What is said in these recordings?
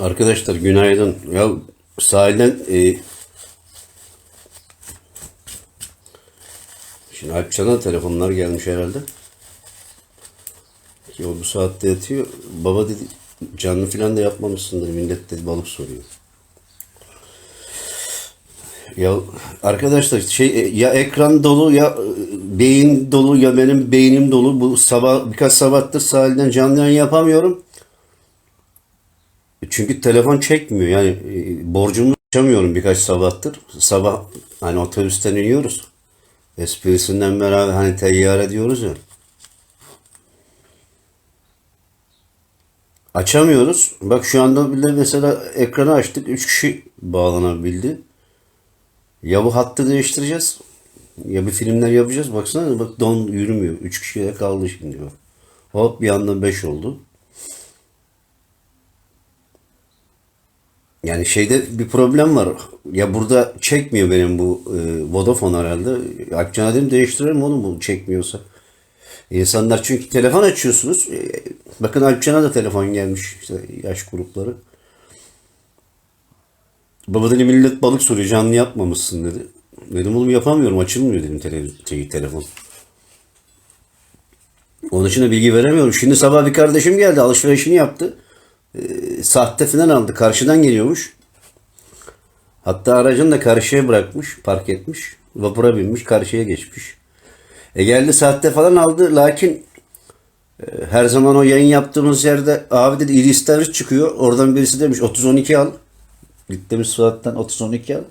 Arkadaşlar günaydın. Ya sahilden e, şimdi Alpcan'a telefonlar gelmiş herhalde. Ki o bu saatte yatıyor. Baba dedi canlı filan da yapmamışsındır. Millet dedi balık soruyor. Ya arkadaşlar şey e, ya ekran dolu ya e, beyin dolu ya benim beynim dolu. Bu sabah birkaç sabahtır sahilden canlı yayın yapamıyorum. Çünkü telefon çekmiyor. Yani e, borcumu açamıyorum birkaç sabahtır. Sabah hani otobüsten iniyoruz. Esprisinden beraber hani teyyare diyoruz ya. Açamıyoruz. Bak şu anda bile mesela ekranı açtık. 3 kişi bağlanabildi. Ya bu hattı değiştireceğiz. Ya bir filmler yapacağız. Baksana bak don yürümüyor. 3 kişiye kaldı şimdi. bak. Hop bir anda 5 oldu. Yani şeyde bir problem var. Ya burada çekmiyor benim bu e, Vodafone herhalde. Akçana dedim değiştirelim oğlum bu çekmiyorsa. İnsanlar çünkü telefon açıyorsunuz. E, bakın Alpcan'a da telefon gelmiş işte yaş grupları. Baba dedi millet balık soruyor canlı yapmamışsın dedi. Dedim oğlum yapamıyorum açılmıyor dedim televiz- şey, telefon. Onun için de bilgi veremiyorum. Şimdi sabah bir kardeşim geldi alışverişini yaptı. Ee, sahte falan aldı. Karşıdan geliyormuş. Hatta aracını da karşıya bırakmış. Park etmiş. Vapura binmiş. Karşıya geçmiş. E geldi sahte falan aldı. Lakin e, her zaman o yayın yaptığımız yerde abi dedi iri istavrit çıkıyor. Oradan birisi demiş 30-12 al. Gittiğimiz saatten 30-12 al.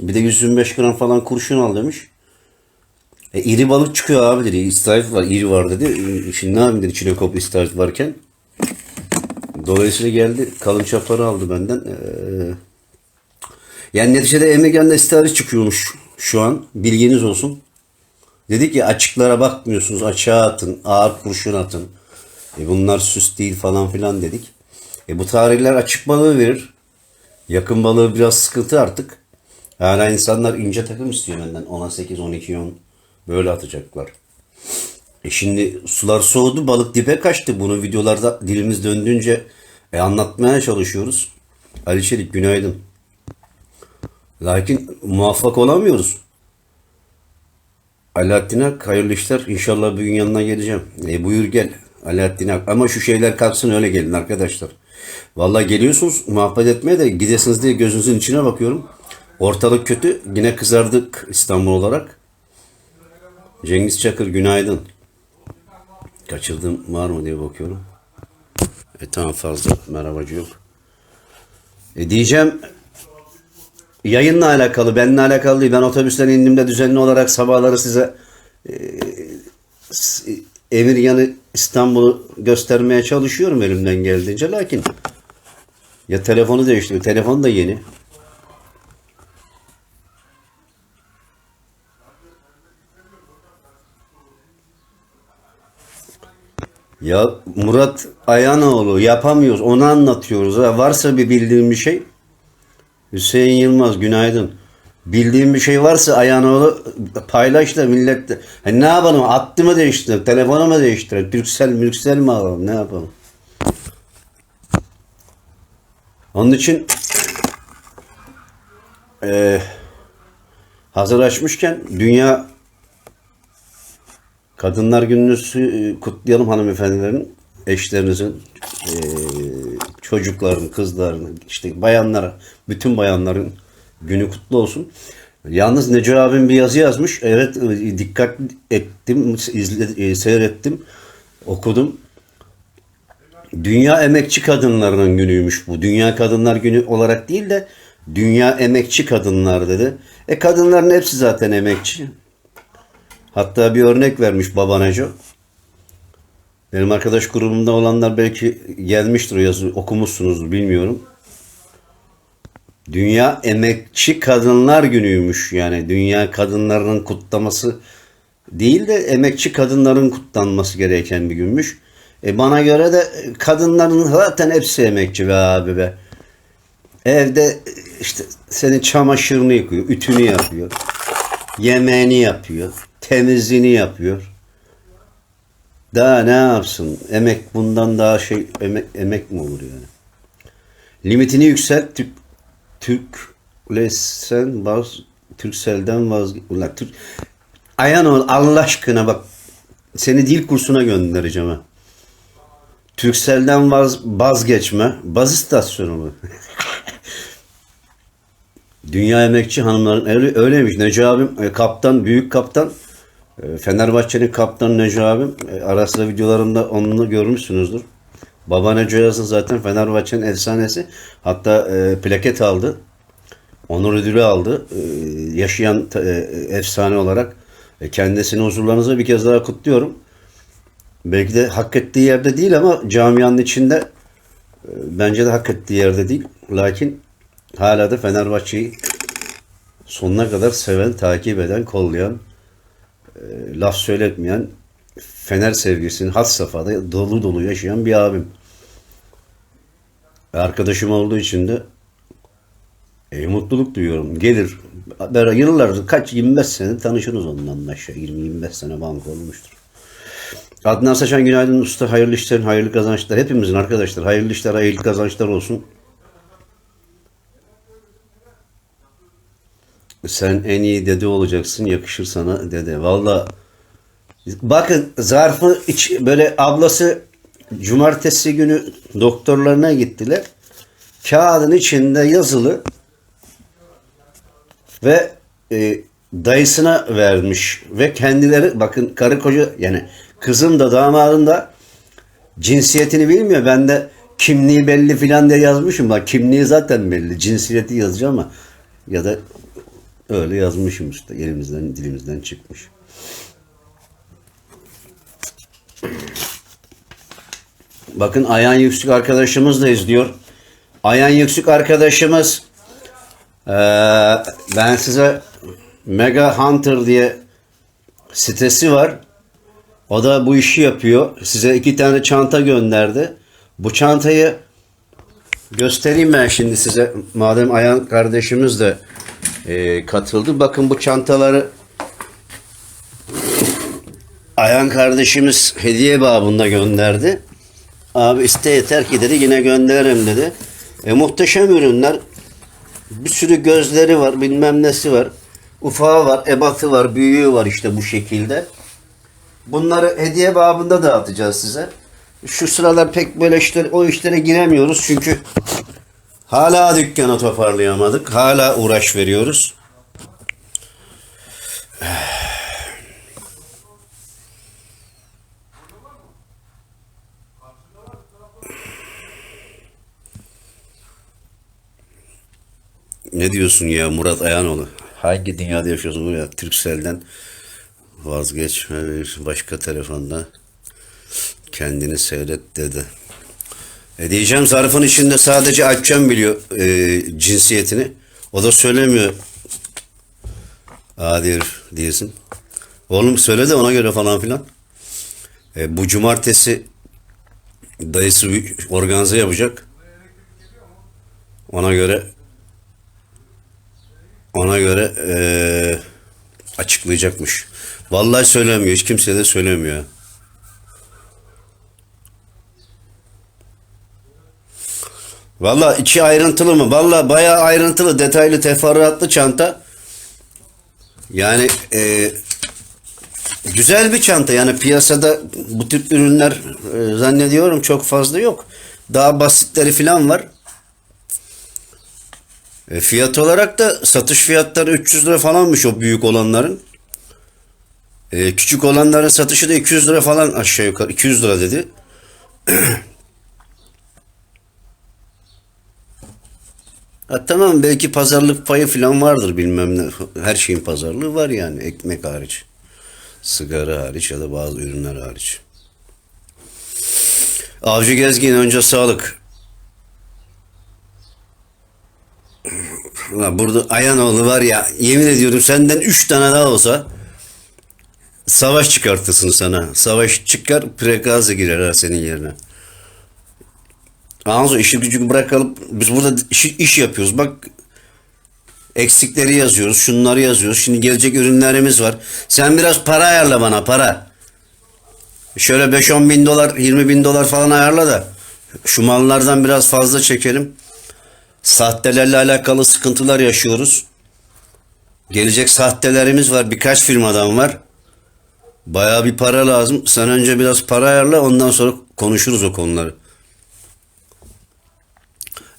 Bir de 125 gram falan kurşun al demiş. E, iri balık çıkıyor abi dedi. İstavrit var, iri var dedi. E, Şimdi ne yapayım dedi çilekop istavrit varken. Dolayısıyla geldi kalın çaparı aldı benden. Ee, yani neticede Emegen'de istavrit çıkıyormuş şu an. Bilginiz olsun. Dedik ki açıklara bakmıyorsunuz. Açığa atın. Ağır kurşun atın. E bunlar süs değil falan filan dedik. E bu tarihler açık balığı verir. Yakın balığı biraz sıkıntı artık. Hala insanlar ince takım istiyor benden. 10'a 8, 12, 10 böyle atacaklar. E şimdi sular soğudu, balık dibe kaçtı. Bunu videolarda dilimiz döndüğünce e, anlatmaya çalışıyoruz. Ali Çelik günaydın. Lakin muvaffak olamıyoruz. Alaaddin Ak hayırlı işler. İnşallah bir gün yanına geleceğim. E, buyur gel Alaaddin Ak. Ama şu şeyler kalksın öyle gelin arkadaşlar. Vallahi geliyorsunuz muhabbet etmeye de gidesiniz diye gözünüzün içine bakıyorum. Ortalık kötü. Yine kızardık İstanbul olarak. Cengiz Çakır günaydın. Kaçırdım var mı diye bakıyorum. E tamam fazla merhabacı yok. E diyeceğim yayınla alakalı, benimle alakalı değil. Ben otobüsten indiğimde düzenli olarak sabahları size e, Emir yanı İstanbul'u göstermeye çalışıyorum elimden geldiğince. Lakin ya telefonu değiştiriyor. Telefon da yeni. Ya Murat Ayanoğlu yapamıyoruz. Onu anlatıyoruz. Ha. Varsa bir bildiğin bir şey. Hüseyin Yılmaz günaydın. Bildiğin bir şey varsa Ayanoğlu paylaş da millet de. Ha, ne yapalım? Attı mı değiştirelim? Telefonu mu değiştirelim? Türksel, mülksel mi alalım? Ne yapalım? Onun için eee hazır açmışken Dünya Kadınlar Günü'nü sü- kutlayalım hanımefendilerin, eşlerinizin, eee, çocukların, kızların, işte bayanlara, bütün bayanların günü kutlu olsun. Yalnız Neco abim bir yazı yazmış. Evet e, dikkat ettim, izle, e, seyrettim, okudum. Dünya Emekçi Kadınlarının günüymüş bu. Dünya Kadınlar Günü olarak değil de Dünya Emekçi Kadınlar dedi. E kadınların hepsi zaten emekçi. Hatta bir örnek vermiş Baba Neco. Benim arkadaş grubumda olanlar belki gelmiştir yazı okumuşsunuz bilmiyorum. Dünya Emekçi Kadınlar Günü'ymüş yani dünya kadınlarının kutlaması değil de emekçi kadınların kutlanması gereken bir günmüş. E bana göre de kadınların zaten hepsi emekçi be abi be. Evde işte senin çamaşırını yıkıyor, ütünü yapıyor, yemeğini yapıyor, temizliğini yapıyor. Daha ne yapsın? Emek bundan daha şey emek, emek mi olur yani? Limitini yükselt. Türk Türklesen vaz Türksel'den vazgeç. Ulan Türk Ayan ol Allah aşkına bak. Seni dil kursuna göndereceğim ha. Türksel'den vaz, vazgeçme. Baz istasyonu mu? Dünya emekçi hanımların öyle, öyleymiş. Neco abim e, kaptan, büyük kaptan. E, Fenerbahçe'nin kaptanı Neco abim. E, ara sıra videolarımda onu görmüşsünüzdür. Baba Neco Yazın zaten Fenerbahçe'nin efsanesi. Hatta e, plaket aldı. Onur ödülü aldı. E, yaşayan e, efsane olarak. E, kendisini huzurlarınıza bir kez daha kutluyorum. Belki de hak ettiği yerde değil ama camianın içinde e, bence de hak ettiği yerde değil. Lakin hala da Fenerbahçe'yi sonuna kadar seven, takip eden, kollayan, e, laf söyletmeyen, Fener sevgisini had safhada dolu dolu yaşayan bir abim. Arkadaşım olduğu için de e, mutluluk duyuyorum. Gelir. Yıllardır kaç 25 sene tanışırız ondan aşağı. 20-25 sene banka olmuştur. Adnan Saçan günaydın usta. Hayırlı işlerin, hayırlı kazançlar. Hepimizin arkadaşlar. Hayırlı işler, hayırlı kazançlar olsun. Sen en iyi dede olacaksın. Yakışır sana dede. Valla bakın zarfı iç, böyle ablası cumartesi günü doktorlarına gittiler. Kağıdın içinde yazılı ve e, dayısına vermiş ve kendileri bakın karı koca yani kızım da damadın da cinsiyetini bilmiyor. Ben de kimliği belli filan diye yazmışım. Bak kimliği zaten belli. Cinsiyeti yazacağım ama ya da öyle yazmışım işte. Elimizden dilimizden çıkmış. Bakın Ayhan Yüksük arkadaşımız da izliyor. Ayhan Yüksük arkadaşımız ee, ben size Mega Hunter diye sitesi var. O da bu işi yapıyor. Size iki tane çanta gönderdi. Bu çantayı göstereyim ben şimdi size. Madem Ayhan kardeşimiz de e, katıldı. Bakın bu çantaları Ayhan kardeşimiz hediye babında gönderdi. Abi iste yeter ki dedi yine gönderirim dedi. E, muhteşem ürünler. Bir sürü gözleri var bilmem nesi var. Ufağı var, ebatı var, büyüğü var işte bu şekilde. Bunları hediye babında dağıtacağız size. Şu sıralar pek böyle işler, o işlere giremiyoruz çünkü hala dükkanı toparlayamadık. Hala uğraş veriyoruz. Ne diyorsun ya Murat Ayanoğlu? Hangi dünyada yaşıyorsun ya? Türkcell'den vazgeçme bir başka telefonda kendini seyret dedi. E diyeceğim zarfın içinde sadece Alpcan biliyor e, cinsiyetini. O da söylemiyor. Adi herif diyesin. Oğlum söyle de ona göre falan filan. E, bu cumartesi dayısı organize yapacak. Ona göre ona göre eee, açıklayacakmış. Vallahi söylemiyor. Hiç kimseye de söylemiyor. Vallahi içi ayrıntılı mı? Vallahi bayağı ayrıntılı, detaylı, teferruatlı çanta. Yani eee, güzel bir çanta. Yani piyasada bu tip ürünler eee, zannediyorum çok fazla yok. Daha basitleri falan var. E, fiyat olarak da satış fiyatları 300 lira falanmış o büyük olanların. E, küçük olanların satışı da 200 lira falan aşağı yukarı 200 lira dedi. ha, tamam belki pazarlık payı falan vardır bilmem ne. Her şeyin pazarlığı var yani ekmek hariç. Sigara hariç ya da bazı ürünler hariç. Avcı Gezgin önce sağlık. Burada Ayanoğlu var ya yemin ediyorum senden 3 tane daha olsa savaş çıkartırsın sana. Savaş çıkar prekaze girer ha senin yerine. Anzo işi gücü bırakalım. Biz burada iş, iş yapıyoruz. Bak eksikleri yazıyoruz. Şunları yazıyoruz. Şimdi gelecek ürünlerimiz var. Sen biraz para ayarla bana para. Şöyle 5-10 bin dolar 20 bin dolar falan ayarla da şu mallardan biraz fazla çekelim. Sahtelerle alakalı sıkıntılar yaşıyoruz. Gelecek sahtelerimiz var. Birkaç firmadan var. Bayağı bir para lazım. Sen önce biraz para ayarla ondan sonra konuşuruz o konuları.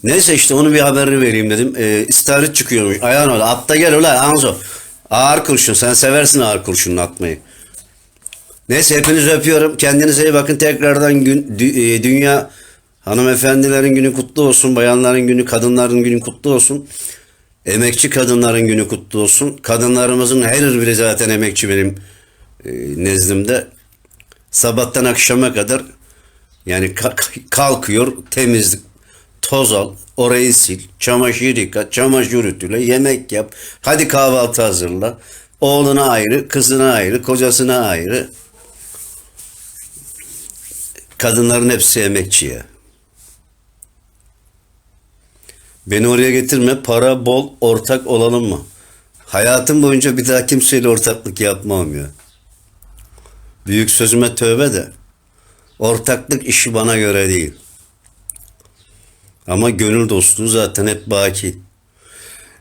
Neyse işte onu bir haberini vereyim dedim. Ee, istavrit çıkıyormuş. Ayağın öyle. Atla gel ulan Anzo. Ağır kurşun. Sen seversin ağır kurşunla atmayı. Neyse hepinizi öpüyorum. Kendinize iyi bakın. Tekrardan gün, dü- e, dünya hanımefendilerin günü kutlu olsun. Bayanların günü, kadınların günü kutlu olsun. Emekçi kadınların günü kutlu olsun. Kadınlarımızın her biri zaten emekçi benim e, nezdimde. Sabahtan akşama kadar yani ka- kalkıyor temizlik, toz al, orayı sil, çamaşır yıka, çamaşır ütüle, yemek yap. Hadi kahvaltı hazırla. Oğluna ayrı, kızına ayrı, kocasına ayrı. Kadınların hepsi emekçi ya. Beni oraya getirme. Para bol, ortak olalım mı? Hayatım boyunca bir daha kimseyle ortaklık yapmam ya. Büyük sözüme tövbe de. Ortaklık işi bana göre değil. Ama gönül dostluğu zaten hep baki.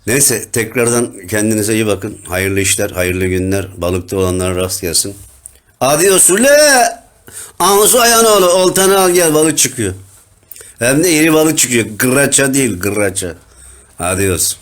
Neyse tekrardan kendinize iyi bakın. Hayırlı işler, hayırlı günler. Balıkta olanlara rast gelsin. Adios ule. Anzu Ayanoğlu oltanı al gel balık çıkıyor. Hem de iri balık çıkıyor. Gırraça değil gırraça. Adios.